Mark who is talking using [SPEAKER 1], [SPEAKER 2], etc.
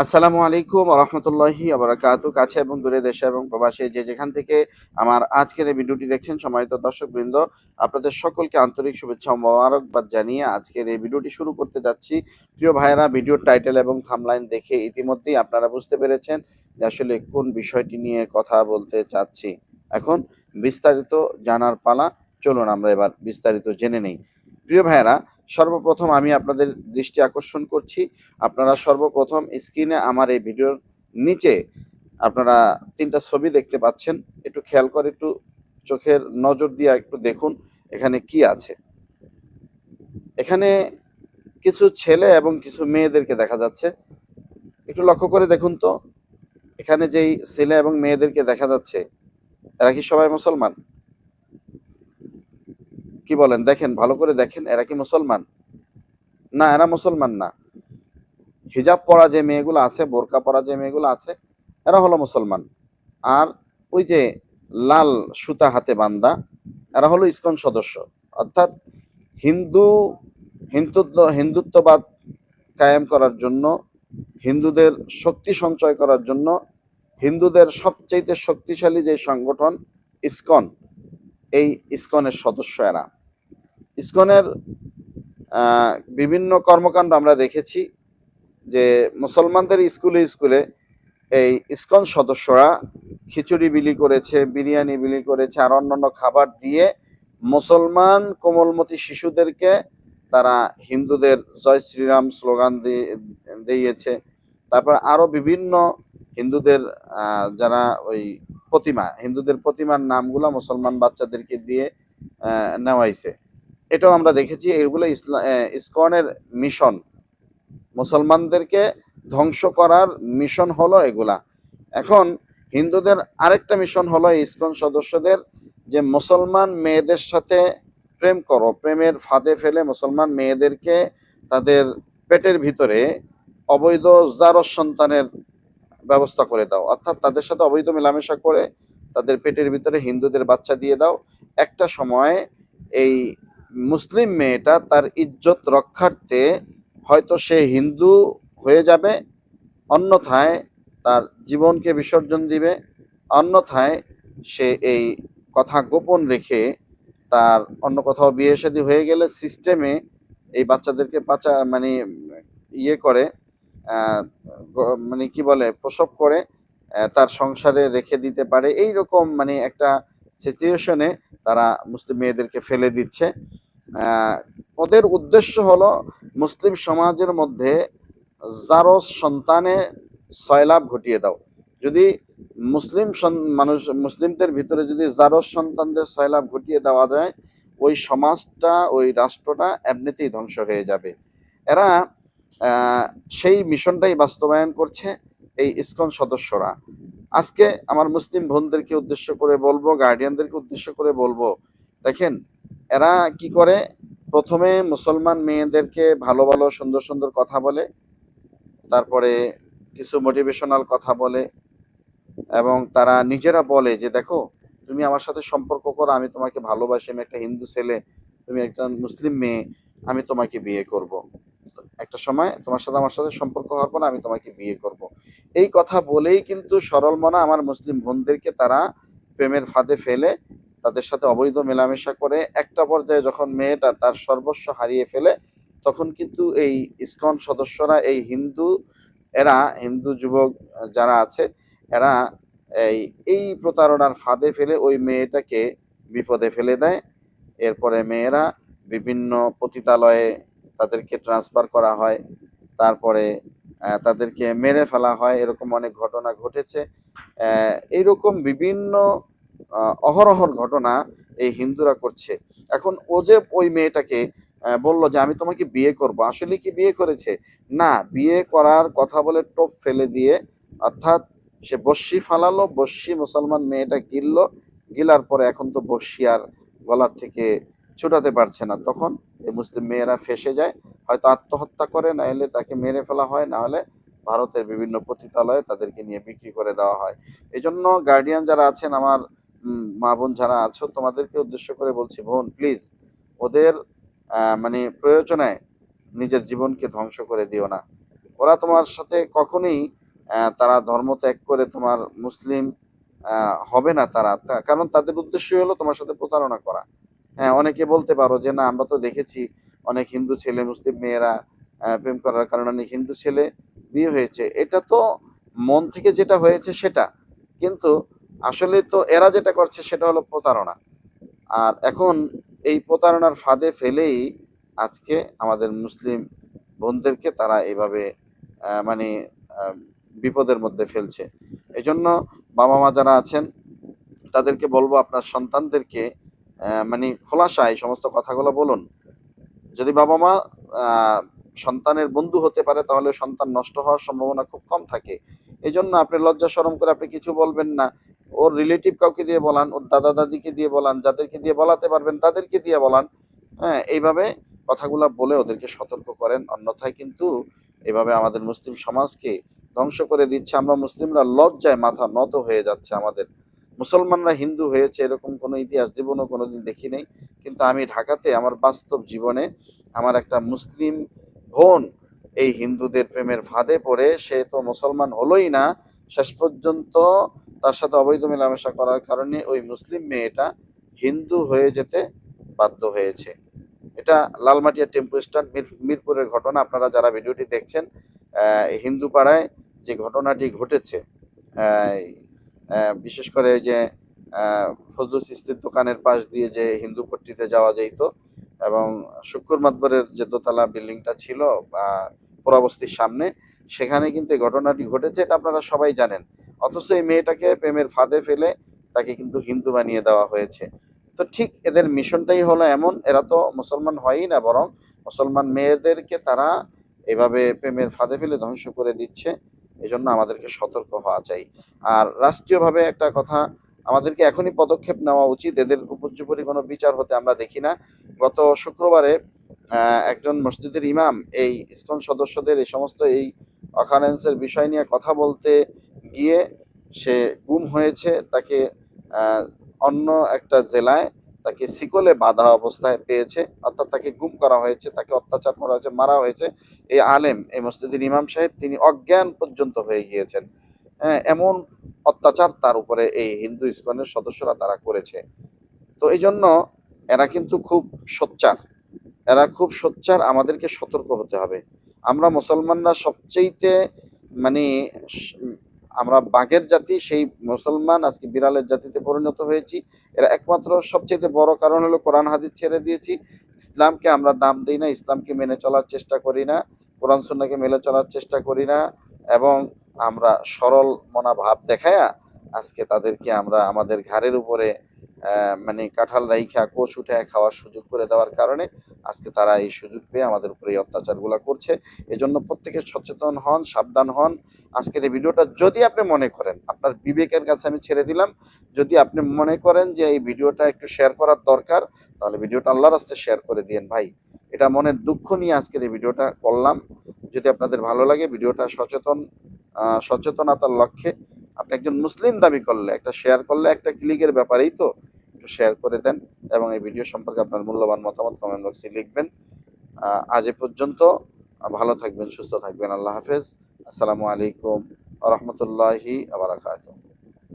[SPEAKER 1] আসসালামু আলাইকুম রহমতুল্লাহি আবরাকাতু কাছে এবং দূরে দেশে এবং প্রবাসে যে যেখান থেকে আমার আজকের এই ভিডিওটি দেখছেন, সম্মানিত দর্শকবৃন্দ, আপনাদের সকলকে আন্তরিক শুভেচ্ছা ও মোবারকবাদ জানিয়ে আজকের এই ভিডিওটি শুরু করতে যাচ্ছি। প্রিয় ভাইয়েরা, ভিডিওর টাইটেল এবং থামলাইন দেখে ইতিমধ্যেই আপনারা বুঝতে পেরেছেন যে আসলে কোন বিষয়টি নিয়ে কথা বলতে চাচ্ছি। এখন বিস্তারিত জানার পালা, চলুন আমরা এবার বিস্তারিত জেনে নেই। প্রিয় ভাইয়েরা সর্বপ্রথম আমি আপনাদের দৃষ্টি আকর্ষণ করছি। আপনারা সর্বপ্রথম স্ক্রিনে আমার এই ভিডিওর নিচে আপনারা তিনটা ছবি দেখতে পাচ্ছেন। একটু খেয়াল করে, একটু চোখের নজর দিয়ে একটু দেখুন এখানে কি আছে। এখানে কিছু ছেলে এবং কিছু মেয়েদেরকে দেখা যাচ্ছে। একটু লক্ষ্য করে দেখুন তো। এখানে যেই ছেলে এবং মেয়েদেরকে দেখা যাচ্ছে, এরা কি সবাই মুসলমান? কি বলেন? দেখেন, ভালো করে দেখেন, এরা কি মুসলমান? না, এরা মুসলমান না। হিজাব পরা যে মেয়েগুলো আছে, বোরকা পরা যে মেয়েগুলো আছে, এরা হলো মুসলমান। আর ওই যে লাল সুতা হাতে বান্দা, এরা হলো ইসকন সদস্য। অর্থাৎ হিন্দু, হিন্দুত্ব, হিন্দুত্ববাদ কায়েম করার জন্য, হিন্দুদের শক্তি সঞ্চয় করার জন্য, হিন্দুদের সবচাইতে শক্তিশালী যে সংগঠন, ইসকন, এই ইসকনের সদস্য এরা। ইসকনের বিভিন্ন কর্মকাণ্ড আমরা দেখেছি যে মুসলমানদের স্কুলে স্কুলে এই ইসকন সদস্যরা খিচুড়ি বিলি করেছে, বিরিয়ানি বিলি করেছে আর অন্যান্য খাবার দিয়ে মুসলমান কোমলমতি শিশুদেরকে তারা হিন্দুদের জয় শ্রীরাম স্লোগান দিয়ে, দিয়েছে। তারপর আরও বিভিন্ন হিন্দুদের যারা ওই প্রতিমা, হিন্দুদের প্রতিমার নামগুলো মুসলমান বাচ্চাদেরকে দিয়ে নেওয়াইছে। এটাও আমরা দেখেছি, এগুলো ইসকনের মিশন। মুসলমানদেরকে ধ্বংস করার মিশন হলো এগুলা। এখন হিন্দুদের আরেকটা মিশন হলো ইসকন সদস্যদের যে মুসলমান মেয়েদের সাথে প্রেম করো, প্রেমের ফাঁদে ফেলে মুসলমান মেয়েদেরকে তাদের পেটের ভিতরে অবৈধ জারস সন্তানের ব্যবস্থা করে দাও। অর্থাৎ তাদের সাথে অবৈধ মেলামেশা করে তাদের পেটের ভিতরে হিন্দুদের বাচ্চা দিয়ে দাও। একটা সময় এই মুসলিম মেয়েটা তার ইজ্জত রক্ষার্থে হয়তো সে হিন্দু হয়ে যাবে, অন্যথায় তার জীবনকে বিসর্জন দিবে, অন্যথায় সে এই কথা গোপন রেখে তার অন্য কোথাও বিয়ে শাদী হয়ে গেলে সিস্টেমে এই বাচ্চাদেরকে বাচ্চা মানে ইয়ে করে মানে কি বলে, প্রসব করে তার সংসারে রেখে দিতে পারে। এই রকম মানে একটা সিচুয়েশনে তারা মুসলিম মেয়েদেরকে ফেলে দিচ্ছে। ওদের উদ্দেশ্য হলো মুসলিম সমাজের মধ্যে যারো সন্তানে সয়লাভ ঘটিয়ে দাও। যদি মুসলিম মানুষ মুসলিমদের ভিতরে যদি যারো সন্তানদের সয়লাভ ঘটিয়ে দেওয়া যায়, ওই সমাজটা, ওই রাষ্ট্রটা এমনিতেই ধ্বংস হয়ে যাবে। এরা সেই মিশনটাই বাস্তবায়ন করছে এই ইসকন সদস্যরা। আজকে আমার মুসলিম বোনদেরকে উদ্দেশ্য করে বলব গার্ডিয়ানদেরকে উদ্দেশ্য করে বলব, দেখেন এরা কি করে? প্রথমে মুসলমান মেয়েদেরকে ভালো ভালো সুন্দর সুন্দর কথা বলে, তারপরে কিছু মোটিভেশনাল কথা বলে, এবং তারা নিজেরা বলে যে, দেখো, তুমি আমার সাথে সম্পর্ক করো, আমি তোমাকে ভালোবাসি, আমি একটা হিন্দু ছেলে, তুমি একটা মুসলিম মেয়ে, আমি তোমাকে বিয়ে করব। একটা সময় তোমার সাথে আমার সাথে সম্পর্ক হওয়ার পর আমি তোমাকে বিয়ে করব। এই কথা বলেই কিন্তু সরল মনা আমার মুসলিম বোনদেরকে তারা প্রেমের ফাঁদে ফেলে তাদের সাথে অবৈধ মেলামেশা করে একটা পর্যায়ে যখন মেয়েটা তার সর্বস্ব হারিয়ে ফেলে, তখন কিন্তু এই ইসকন সদস্যরা, এই হিন্দু এরা, হিন্দু যুবক যারা আছে, এরা এই এই প্রতারণার ফাঁদে ফেলে ওই মেয়েটাকে বিপদে ফেলে দেয়। এরপরে মেয়েরা বিভিন্ন পতিতালয়ে তাদেরকে ট্রান্সফার করা হয়। তারপরে তাদেরকে মেরে ফেলা হয়। এরকম অনেক ঘটনা ঘটেছে। এইরকম বিভিন্ন অহরহর ঘটনা এই হিন্দুরা করছে। এখন ও যে ওই মেয়েটাকে বলল যে, আমি তোমাকে বিয়ে করব। আসলে কি বিয়ে করেছে? না, বিয়ে করার কথা বলে টোপ ফেলে দিয়ে, অর্থাৎ সে বস্যি ফালালো বস্যি মুসলমান মেয়েটা গিললো। গিলার পরে এখন তো বস্যি আর গলার থেকে ছুটাতে পারছে না। তখন এই মুসলিম মেয়েরা ফেসে যায়। হয়তো আত্মহত্যা করে, না হলে তাকে মেরে ফেলা হয়, না হলে ভারতের বিভিন্ন পতিতালয়ে তাদেরকে নিয়ে বিক্রি করে দেওয়া হয়। এই জন্য গার্ডিয়ান যারা আছেন, আমার মা বোন যারা আছো, তোমাদেরকে উদ্দেশ্য করে বলছি, বোন প্লিজ ওদের মানে প্রয়োজনে নিজের জীবনকে ধ্বংস করে দিও না। ওরা তোমার সাথে কখনোই তারা ধর্ম ত্যাগ করে তোমার মুসলিম হবে না তারা। কারণ তাদের উদ্দেশ্য হলো তোমার সাথে প্রতারণা করা। হ্যাঁ অনেকে বলতে পারো যে, না, আমরা তো দেখেছি অনেক হিন্দু ছেলে, মুসলিম মেয়েরা প্রেম করার কারণে অনেক হিন্দু ছেলে বিয়ে হয়েছে। এটা তো মন থেকে যেটা হয়েছে সেটা। কিন্তু আসলে তো এরা যেটা করছে সেটা হলো প্রতারণা। আর এখন এই প্রতারণার ফাঁদে ফেলেই আজকে আমাদের মুসলিম বোনদেরকে তারা এভাবে মানে বিপদের মধ্যে ফেলছে। এই জন্য বাবা মা যারা আছেন, তাদেরকে বলব আপনার সন্তানদেরকে মানে খোলাসা এই সমস্ত কথাগুলো বলুন। যদি বাবা মা সন্তানের বন্ধু হতে পারে, তাহলে সন্তান নষ্ট হওয়ার সম্ভাবনা খুব কম থাকে। এই জন্য আপনি লজ্জা শরম করে আপনি কিছু বলবেন না। ওর রিলেটিভ কাউকে দিয়ে বলান, ওর দাদা দাদিকে দিয়ে বলান, যাদেরকে দিয়ে বলাতে পারবেন তাদেরকে দিয়ে বলান হ্যাঁ এইভাবে কথাগুলো বলে ওদেরকে সতর্ক করেন। অন্যথায় কিন্তু এভাবে আমাদের মুসলিম সমাজকে ধ্বংস করে দিচ্ছে। আমরা মুসলিমরা লজ্জায় মাথা নত হয়ে যাচ্ছে আমাদের। মুসলমানরা হিন্দু হয়েছে, এরকম কোনো ইতিহাস জীবনও কোনোদিন দেখি নাই। কিন্তু আমি ঢাকাতে আমার বাস্তব জীবনে আমার একটা মুসলিম বোন এই হিন্দুদের প্রেমের ফাঁদে পড়ে, সে তো মুসলমান হলোই না। শেষ পর্যন্ত তার সাথে অবৈধ মেলামেশা করার কারণে ওই মুসলিম মেয়েটা হিন্দু হয়ে যেতে বাধ্য হয়েছে। এটা লালমাটিয়া টেম্পু স্ট্যান্ড মির- মিরপুরের ঘটনা আপনারা যারা ভিডিওটি দেখছেন হিন্দু পাড়ায় যে ঘটনাটি ঘটেছে বিশেষ করে যে আহ, ফজলুল চিস্তির দোকানের পাশ দিয়ে যে হিন্দু পট্টিতে যাওয়া যেত এবং শুক্কুর মাতবরের যে দোতলা বিল্ডিংটা ছিল আহ, পোড়াবস্তির সামনে সেখানে কিন্তু এই ঘটনাটি ঘটেছে এটা আপনারা সবাই জানেন। অথচ এই মেয়েটাকে প্রেমের ফাঁদে ফেলে তাকে কিন্তু হিন্দু বানিয়ে দেওয়া হয়েছে। তো ঠিক এদের মিশনটাই হলো এমন, এরা তো মুসলমান হয়ই না বরং মুসলমান মেয়েদেরকে তারা এভাবে প্রেমের ফাঁদে ফেলে ধ্বংস করে দিচ্ছে এই জন্য আমাদেরকে সতর্ক হওয়া চাই। আর রাষ্ট্রীয়ভাবে একটা কথা, আমাদেরকে এখনই পদক্ষেপ নেওয়া উচিত। এদের উপর্যুপরি কোনো বিচার হতে আমরা দেখি না, গত শুক্রবারে একজন মসজিদের ইমাম, এই ইসকন সদস্যদের এই সমস্ত এই অকারেন্সের বিষয় নিয়ে কথা বলতে গিয়ে সে গুম হয়েছে, তাকে অন্য একটা জেলায় তাকে শিকলে বাধা অবস্থায় পেয়েছে, অর্থাৎ তাকে গুম করা হয়েছে, তাকে অত্যাচার করা হয়েছে, মারা হয়েছে। এই আলেম, এই মসজিদের ইমাম সাহেব, তিনি অজ্ঞান পর্যন্ত হয়ে গিয়েছেন। হ্যাঁ এমন অত্যাচার তার উপরে এই হিন্দু ইস্কনের সদস্যরা তারা করেছে। তো এই জন্য এরা কিন্তু খুব সোচ্চার। এরা খুব সোচ্চার, আমাদেরকে সতর্ক হতে হবে। আমরা মুসলমানরা সবচেয়েতে মানে আমরা বাঘের জাতি, সেই মুসলমান আজকে বিড়ালের জাতিতে পরিণত হয়েছি। এরা একমাত্র সবচেয়ে বড় কারণ হলো কোরআন হাদিস ছেড়ে দিয়েছি। ইসলামকে আমরা দাম দিই না, ইসলামকে মেনে চলার চেষ্টা করি না, কোরআন সুন্নাকে মেনে চলার চেষ্টা করি না এবং আমরা সরল মনা ভাব দেখায়া আজকে তাদেরকে আমরা আমাদের ঘাড়ের উপরে মানে কাঁঠাল রাইখা, কোষ উঠে খাওয়ার সুযোগ করে দেওয়ার কারণে আজকে তারা এই সুযোগ পেয়ে আমাদের উপরে এই অত্যাচারগুলো করছে। এজন্য প্রত্যেকে সচেতন হন, সাবধান হন। আজকের এই ভিডিওটা যদি আপনি মনে করেন, আপনার বিবেকের কাছে আমি ছেড়ে দিলাম, যদি আপনি মনে করেন যে এই ভিডিওটা একটু শেয়ার করার দরকার, তাহলে ভিডিওটা আল্লাহর রাস্তে শেয়ার করে দিয়েন ভাই। এটা মনের দুঃখ নিয়ে আজকের এই ভিডিওটা করলাম। যদি আপনাদের ভালো লাগে, ভিডিওটা সচেতন সচেতনতার লক্ষ্যে আপনি একজন মুসলিম দাবি করলে, একটা শেয়ার করলে একটা ক্লিকের ব্যাপারেই তো একটু শেয়ার করে দেন এবং এই ভিডিও সম্পর্কে আপনার মূল্যবান মতামত কমেন্ট বক্সে লিখবেন। আজ এ পর্যন্ত ভালো থাকবেন, সুস্থ থাকবেন। আল্লাহ হাফেজ। আসসালামু আলাইকুম রহমতুল্লাহি আবরাকাতুহ